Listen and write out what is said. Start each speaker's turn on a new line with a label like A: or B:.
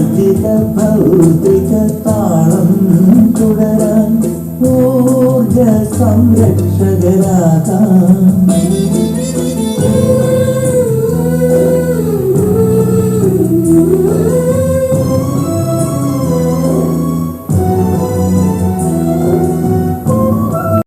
A: ആർജിത ഭൗതിക താളം തുടരാൻ ഊർജ സംരക്ഷകരാകാം ും.